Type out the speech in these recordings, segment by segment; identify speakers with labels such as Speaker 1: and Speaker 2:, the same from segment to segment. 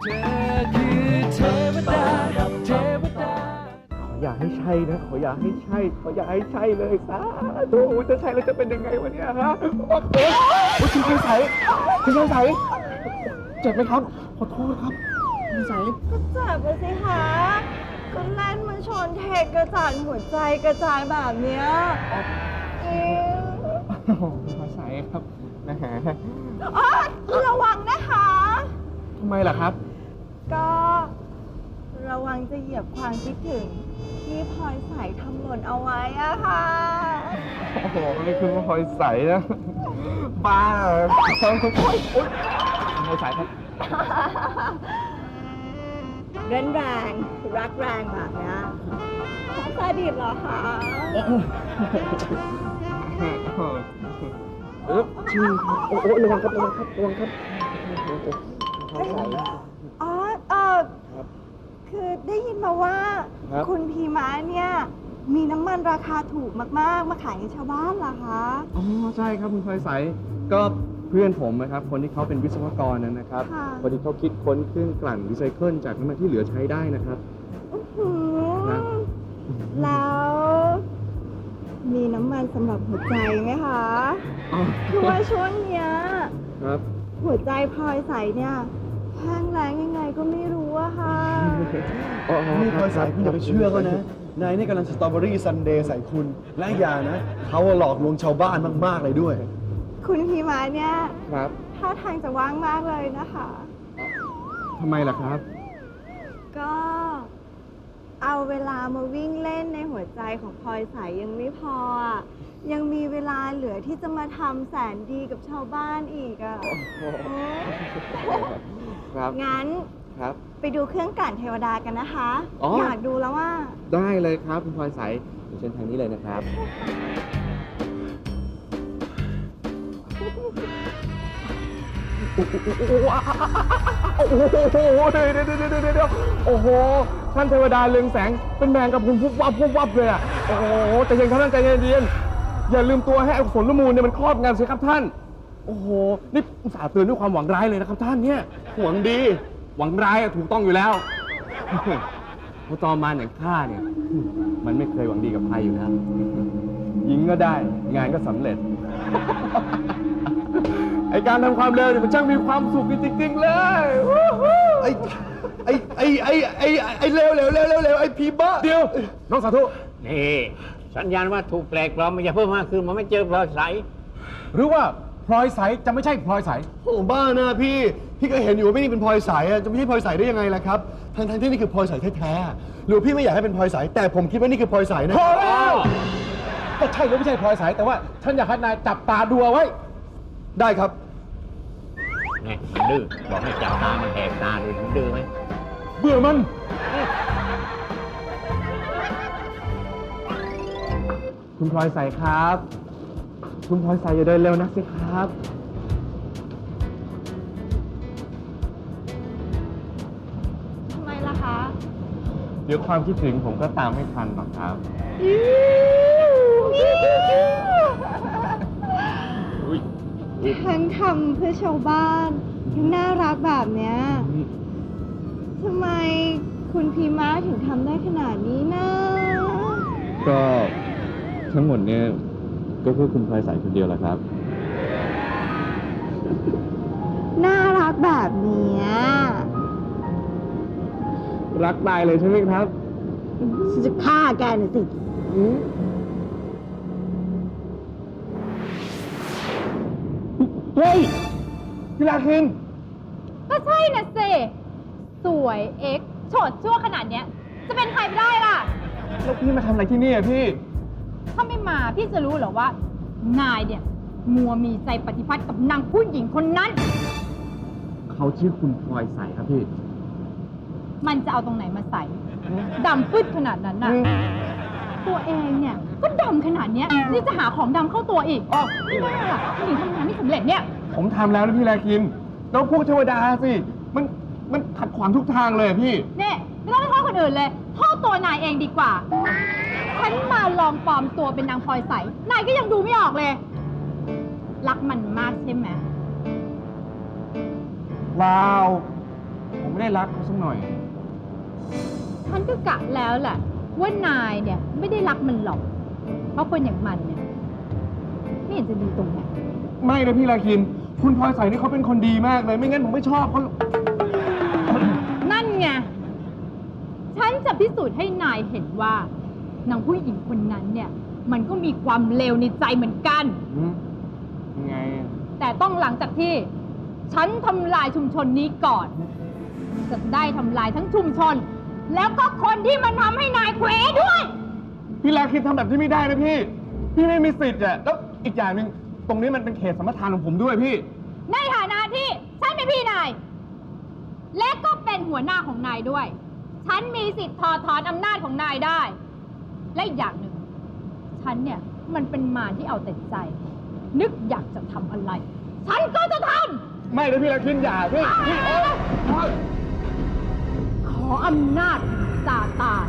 Speaker 1: ขออย่าให้ใช่นะ ขออย่าให้ใช่ ขออย่าให้ใช่เลยสาธุจะใช่แล้วจะเป็นยังไงวะเนี่ยฮะโอ๊ยโอ๊ยโอ๊ยคุณชัยใสคุณชัยใสเจ็บไหมครับ ขอโทษครับคุณชัยใส
Speaker 2: ก็เจ็บไปสิคะก็แล่นมาชนเทกกระจายหัวใจกระจายแบบเนี้ยเอ๊ะ
Speaker 1: โอ้โหคุณชัยใสครับนะฮะ
Speaker 2: อ๊ะระวังนะคะ
Speaker 1: ทำไมล่ะครับ
Speaker 2: ก็ระวังจะเหยียบความคิดถึงที่พลอยใส่ทำหล่นเอาไว้อะค่ะ
Speaker 1: โอ้โหนี่คือพลอยใสนะบ้าโอ๊ยโอ๊ยพลอยใสครับ
Speaker 2: เล่นแรงรักแรงแบบเนี้ยของซาดิสเหรอคะ
Speaker 1: เออจริงครับโอ้โอ้ระวังครับระวังครับระวังครับโอ้โหพลอยใส
Speaker 2: อ๋อเออ
Speaker 1: ครับ
Speaker 2: คือ ได้ยินมาว่า
Speaker 1: ครับ
Speaker 2: คุณพีม้าเนี่ย มีน้ำมันราคาถูกมากๆ มาขายให้ชาวบ้านเหรอคะ
Speaker 1: อ๋อใช่ครับคุณพลอยใสก็เพื่อนผมนะครับคนที่เขาเป็นวิศวกรนั้นนะครับ
Speaker 2: ค่ะ
Speaker 1: คนที่เขาคิดค้นเครื่องกลั่นรีไซเคิลจากน้ำมันที่เหลือใช้ได้นะครับ
Speaker 2: อื้อหือ
Speaker 1: ครับ
Speaker 2: แล้ว มีน้ำมันสำหรับหัวใจไหมคะ
Speaker 1: อ๋อ
Speaker 2: คือว่าช่วงเนี้ย
Speaker 1: ครับ
Speaker 2: หัวใจพลอยใสเนี่ย แห้งแล้งยังไงก็ไม่รู้อะค่ะ
Speaker 1: อ๋อ
Speaker 3: นี่พลอยใสคุณอย่าไปเชื่อเขานะ นายนี่กำลังสตรอเบอรี่ซันเดย์ใส่คุณ และอีกอย่างนะ เขาหลอกลวงชาวบ้านมาก ๆ เลยด้วย
Speaker 2: คุณพีม้าเนี่ย
Speaker 1: ครับ
Speaker 2: ท่าทางจะว่างมากเลยนะคะ
Speaker 1: ทำไมล่ะครับ
Speaker 2: ก็เอาเวลามาวิ่งเล่นในหัวใจของพลอยใสยังไม่พออะยังมีเวลาเหลือที่จะมาทำแสนดีกับชาวบ้านอีกอะโอ๊ย
Speaker 1: ครับ
Speaker 2: งั้น
Speaker 1: ครับ
Speaker 2: ไปดูเครื่องกลั่นเทวดากันนะคะ
Speaker 1: อ๋ออ
Speaker 2: อยากดูแล้วว่า
Speaker 1: ได้เลยครับคุณพลอยใสเดี๋ยวเชิญทางนี้เลยนะครับ โอ้โหเดี๋ยวเดี๋ยวเดี๋ยวเดี๋ยวเดี๋ยวเดี๋ยวโอ้โห ท่านเทวดาเรืองแสง เป็นแมงกับพุนพุบวับพุบวับเลยอะ โอ้โห ใจเย็นครับท่านใจเย็นๆอย่าลืมตัวให้อกุศลมูลเนี่ยมันครอบงำสิครับท่าน โอ้โห นี่อุตส่าห์เตือนด้วยความหวังร้ายเลยนะครับท่านเนี่ย หวังดี หวังร้ายอะถูกต้องอยู่แล้วเพราะจอมมารอย่างข้าเนี่ย มันไม่เคยหวังดีกับใครอยู่แล้วยิงก็ได้ งานก็สำเร็จ ไอการทำความเร็วเนี่ยมันช่างมีความสุขจริงๆเลยวู้ฮู้
Speaker 3: ไอ้ไอ้ไอ้ไอ้ไอ้ไอ้เร็วเร็วเร็วเร็วเร็วไอ้พีบ้า
Speaker 1: เดี๋ยว น้องสาธุ
Speaker 4: นี่ สัญญาณว่าถูกแปลกปลอมมันจะเพิ่มมากขึ้นมันไม่เจอปลอยใส
Speaker 1: หรือว่าพ ลอยใสจะไม่ใช่พลอยใส
Speaker 3: โอ้บ้านะพี่ พี่ก็เห็นอยู่ว่าไม่นี่เป็นพลอยใสอะจะไม่ใช่พลอยใสได้ยังไงล่ะครับทั้งทั้งที่นี่คือพลอยใสแท้ๆหรือพี่ไม่อยากให้เป็นพลอยใสแต่ผมคิดว่านี่คือพลอยใสนะ
Speaker 1: พอแล้วก็ใช่หรือไม่ใช่พลอยใสแต่ว่าฉันอยากให้นายจับตาดูเอาไว้
Speaker 3: ได้ครับ
Speaker 4: นี่มันดื้อบอกให้จับตามันแหกตาดูมันดื้อไหม
Speaker 1: เบื่อมัน คุณพลอยใสครับ คุณพลอยใสอย่าเดินเร็วนักสิครับ
Speaker 2: ทำไมล่ะคะ
Speaker 1: เดี๋ยวความคิดถึงผมก็ตามไม่ทันหรอกครับ
Speaker 2: ทั้งทำเพื่อชาวบ้านทั้งน่ารักแบบเนี้ยทำไมคุณพีม้าถึงทำได้ขนาดนี้นะ
Speaker 1: ก็ทั้งหมดเนี่ย ก็เพื่อคุณพลอยใสคนเดียวแหละครับ
Speaker 2: น่ารักแบบเนี้ย
Speaker 1: รักตายเลยใช่ไหมครับ
Speaker 2: ฉันจะฆ่าแกน่ะสิ
Speaker 1: เฮ้ยพี่ลาคิน
Speaker 5: ก็ใช่นะสิ สวยเอ็กซ์โฉดชั่วขนาดเนี้ย จะเป็นใครไปได้ล่ะ
Speaker 1: แล้วพี่มาทำอะไรที่นี่อะพี่
Speaker 5: ถ้าไม่มาพี่จะรู้เหรอว่า นายเนี่ย มัวมีใจปฏิพัติกับนางผู้หญิงคนนั้น
Speaker 1: เขาชื่อคุณพลอยใสครับพี่
Speaker 5: มันจะเอาตรงไหนมาใส่ดำปึ๊ดขนาดนั้นน่ะ ตัวเองเนี่ย ก็ดำขนาดเนี้ยนี่จะหาของดำเข้าตัวอีกอ๋อไม่ได้ล่ะผู้หญิงทำงานไม่สำเร็จเนี่ย
Speaker 1: ผมทำแล้วนะพี่ลาคิน แล้วพวกเทวดาสิ มัน มันขัดขวางทุกทางเลยอะพี่
Speaker 5: เนี่ย ไม่ต้องไปโทษคนอื่นเลยโทษตัวนายเองดีกว่า ฉันมาลองปลอมตัวเป็นนางพลอยใส นายก็ยังดูไม่ออกเลย รักมันมากใช่ไหม
Speaker 1: เปล่าผมไม่ไม่ได้รักเขาสักหน่อย
Speaker 5: ฉันก็กะแล้วแหละว่านายเนี่ยไม่ได้รักมันหรอก เพราะคนอย่างมันเนี่ย ไม่เห็นจะดีตรงไหน
Speaker 1: ไม่นะพี่ลาคิน คุณพลอยใสนี่เขาเป็นคนดีมากเลย ไม่งั้นผมไม่ชอบเขา
Speaker 5: นั่น พิสูจน์ให้นายเห็นว่านางผู้หญิงคนนั้นเนี่ย มันก็มีความเลวในใจเหมือนกัน
Speaker 1: อืมยังไงอะ
Speaker 5: แต่ต้องหลังจากที่ ฉันทำลายชุมชนนี้ก่อน จะได้ทำลายทั้งชุมชน แล้วก็คนที่มันทำให้นายเควด้วย
Speaker 1: พี่ลาคินทำแบบที่ไม่ได้นะพี่ พี่ไม่มีสิทธิ์อะแล้วอีกอย่างหนึ่งตรงนี้มันเป็นเขตสัมปทานของผมด้วยพี่
Speaker 5: ในฐานะที่ฉันเป็นพี่นาย และก็เป็นหัวหน้าของนายด้วย ฉันมี สิทธิ์ถอดถอนอำนาจของนายได้ และอีกอย่างหนึ่ง ฉันเนี่ย มันเป็นมารที่เอาแต่ใจ นึกอยากจะทำอะไร ฉันก็จะท
Speaker 1: ไม่นะพี่ลาคินอย่าพี่พี่เอ้ยเอ้ยำ
Speaker 5: ขออำนาจซาตาน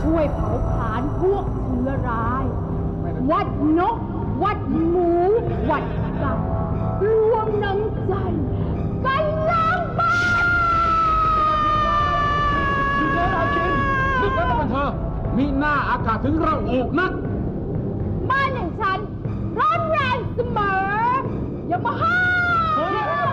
Speaker 5: ช่วยเผาผลาญพวกเชื้อร้าย วัดนก วัดหมู วัดกับรวมน้ำใจกันล้า
Speaker 6: คิดแล้วลาคินนึกแล้วต้องเป็นเธอ มีหน้าอากาศถึงเราอกนัก
Speaker 5: บ้านอย่างฉันร้อนแรงเสมออย่ามาห้าม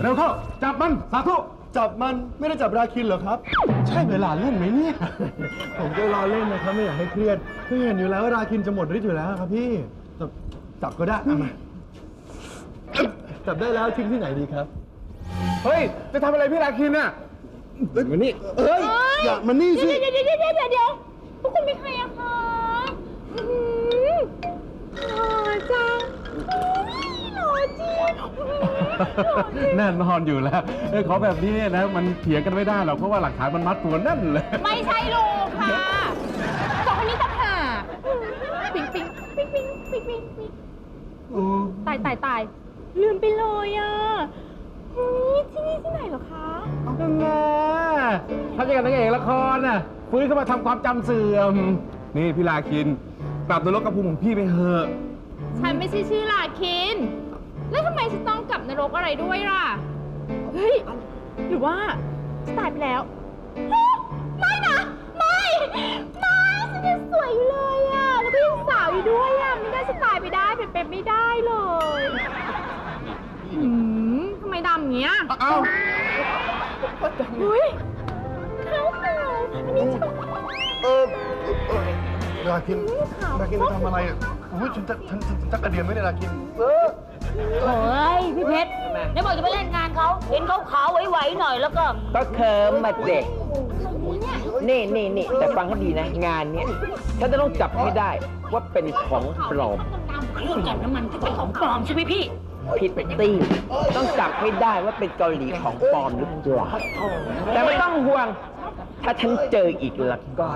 Speaker 1: เร็วเข้า จับมัน สาธุ
Speaker 3: จับมันไม่ได้จับราคินเหรอครับ ใช่เวลาเล่นไหมเนี่ย ผมก็รอเล่นนะครับไม่อยากให้เครียดคือเห็นอยู่แล้วว่าราคินจะหมดฤทธิ์อยู่แล้วครับพี่จับจับก็ได้เอามาจับได้แล้วทิ้งที่ไหนดีครับ
Speaker 1: เฮ้ย จะทำอะไรพี่ลาคินน่ะมานี่
Speaker 3: เอ้ยอย่ามานี่สิ
Speaker 5: เดี๋ยวเดี๋ยวเดี๋ยวเดี๋ยวเดี๋ยวเดี๋ยวพวกคุณเป็นใครอะคะอื้อหือหล่อจัง
Speaker 1: แน่นอนอยู่แล้วเออขอแบบนี้เนี่ยนะมันเถียงกันไม่ได้หรอกเพราะว่าหลักฐานมันมัดตัวแน่นเลย
Speaker 5: ไม่ใช่ลูกค่ะสองคนนี้ต่างหากปิ๊งปิ๊งปิ๊งปิ๊งปิ๊งปิ๊งปิ๊งตายตายตายลืมไปเลยอะเฮ้ยที่นี่ที่ไหนเหรอคะ
Speaker 1: นั่นแน่ทำอย่างกับนางเอกละครน่ะฟื้นขึ้นมาทำความจำเสื่อม นี่พี่ลาคิน กลับนรกกระภูมิของพี่ไปเถอะ
Speaker 5: ฉันไม่ใช่ชื่อลาคิน แล้วทำไมฉันต้องกลับนรกอะไรด้วยล่ะ เฮ้ย หรือว่าจะตายไปแล้วโอ้ไม่นะ ไม่ไม่ฉันยังสวยอยู่เลยอะแล้วก็ยังสาวอยู่ด้วยอะไม่ได้จะตายไปได้เป็นไปไม่ได้เลยหืมทำไมดำอย่างเงี้ย
Speaker 1: เอ้า
Speaker 5: เฮ้ยขาวขาวอันนี้ชม
Speaker 3: เออเออราคินราคินจะทำอะไรอะอุ้ยฉันจะฉันฉันจะกระเดียนไหมเนี่ยราคิน เออ
Speaker 7: โอ้ยพี่เพชรไหนบอกจะไปเล่นงานเขาเห็นเขาขาวไหวๆหน่อยแล้วก็
Speaker 4: ก็เคิมมาเด็กนี่นี่นี่แต่ฟังให้ดีนะ งานเนี้ยฉันจะต้องจับให้ได้ว่าเป็นของปลอม
Speaker 7: เครื่องจับน้ำมันก็ใช่ของปลอมใช่ไหมพี่
Speaker 4: ผิดตีต้องจับให้ได้ว่าเป็นเกาหลีของปลอมหรือเปล่าแต่ไม่ต้องห่วง ถ้าฉันเจออีกแล้วก็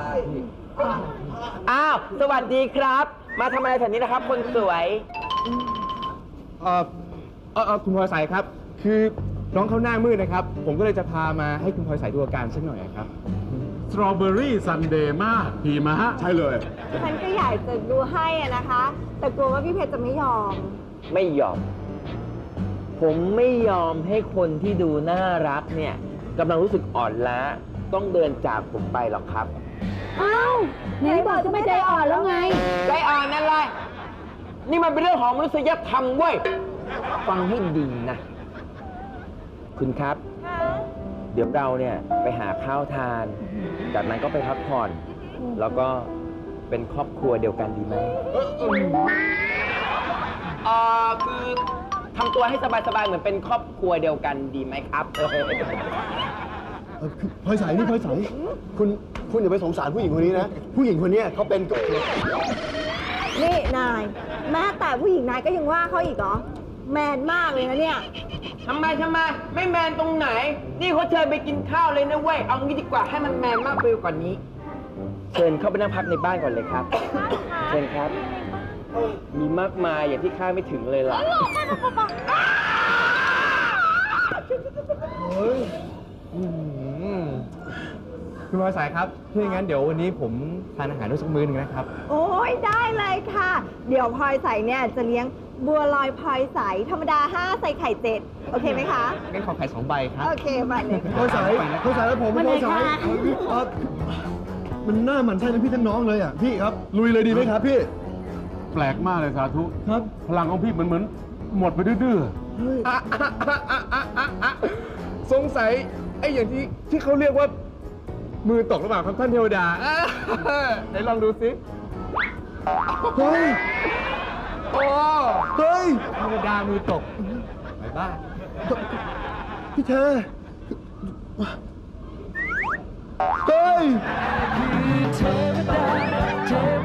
Speaker 4: อ้าว สวัสดีครับ มาทำอะไรแถวนี้นะครับ คนสวย
Speaker 1: เออเออเออคุณพลอยใสครับ คือน้องเขาหน้ามืดนะครับ ผมก็เลยจะพามาให้คุณพลอยใสดูอาการสักหน่อยครับ
Speaker 6: สตรอเบอรี่ซันเดย์มากพีมะฮะ
Speaker 1: ใช่เลย
Speaker 2: ฉันก็อยากจะดูให้อะนะคะ แต่กลัวว่าพี่เพชรจะไม่ยอม
Speaker 4: ไม่ยอม ผมไม่ยอมให้คนที่ดูน่ารักเนี่ยกำลังรู้สึกอ่อนล้า ต้องเดินจากผมไปหรอกครับ
Speaker 5: อ้าวไหนบอกจะไม่ใจอ่อนแล้วไง
Speaker 4: ใจอ่อนนั่นแหละ นี่มันเป็นเรื่องของมนุษยธรรมเว้ย ฟังให้ดีนะ คุณครับ เดี๋ยวเราเนี่ยไปหาข้าวทาน จากนั้นก็ไปพักผ่อน แล้วก็เป็นครอบครัวเดียวกันดีไหมเออคือทำตัวให้สบายๆ เหมือนเป็นครอบครัวเดียวกันดีไหมครับ
Speaker 3: เออคือพลอยใสนี่พลอยใสคุณคุณอย่าไปสงสารผู้หญิงคนนี้นะ ผู้หญิงคนเนี้ยเขาเป็น
Speaker 2: นี่นาย แม้แต่ผู้หญิงนายก็ยังว่าเขาอีกเหรอ แมนมากเลยนะเนี่ย
Speaker 4: ทำไมทำไม ไม่แมนตรงไหน นี่เขาเชิญไปกินข้าวเลยนะเว้ย เอางี้ดีกว่าให้มันแมนมากไปกว่านี้ เชิญเข้าไปนั่งพักในบ้านก่อนเลยครับ เชิญครับ มีมากมายอย่างที่คาดไม่ถึงเลยล่ะ
Speaker 3: เฮ้ย
Speaker 1: อืม คุณพลอยสายครับถ้าอย่างนั้นเดี๋ยววันนี้ผมทานอาหารด้วยสักมื้อหนึงนะครับ
Speaker 2: โอ้ยได้เลยค่ะ เดี๋ยวพลอยใสเนี่ยจะเลี้ยงบัวลอยพลอยใสธรรมดา 5 ใส่ไข่เจ็ดโอเคไหมคะ
Speaker 1: งั้นขอไข่สองใบครับ
Speaker 2: โอเคมาเลย
Speaker 3: พลอยสายพลอยสายแล้วผม
Speaker 7: มา
Speaker 3: พ
Speaker 7: เล
Speaker 3: ลอย
Speaker 7: ย
Speaker 3: สาย
Speaker 7: ค่ะ
Speaker 3: เอ่อมันหน้าหมันใช่ทั้งพี่ทั้งน้องเลยอะพี่ครับ ลุยเลยดีไหมครับพี่
Speaker 6: แปลกมากเลยสาธุ
Speaker 3: ครับ
Speaker 6: พลังของพี่เหมือนเหมือนหมดไปดื้อ
Speaker 3: เฮ้ย
Speaker 1: อะอะอะอะอะอะอะสงสัยไอ้อย่างที่ที่เขาเรียกว่า มือตกหรือเปล่าครับท่านเทวดาอะไหนลองดูสิ
Speaker 3: เฮ้ย
Speaker 1: โอ้
Speaker 3: เฮ้ย
Speaker 1: เทวดามือตกไปบ้าน
Speaker 3: พี่เธอ เฮ้ย
Speaker 8: เทวดา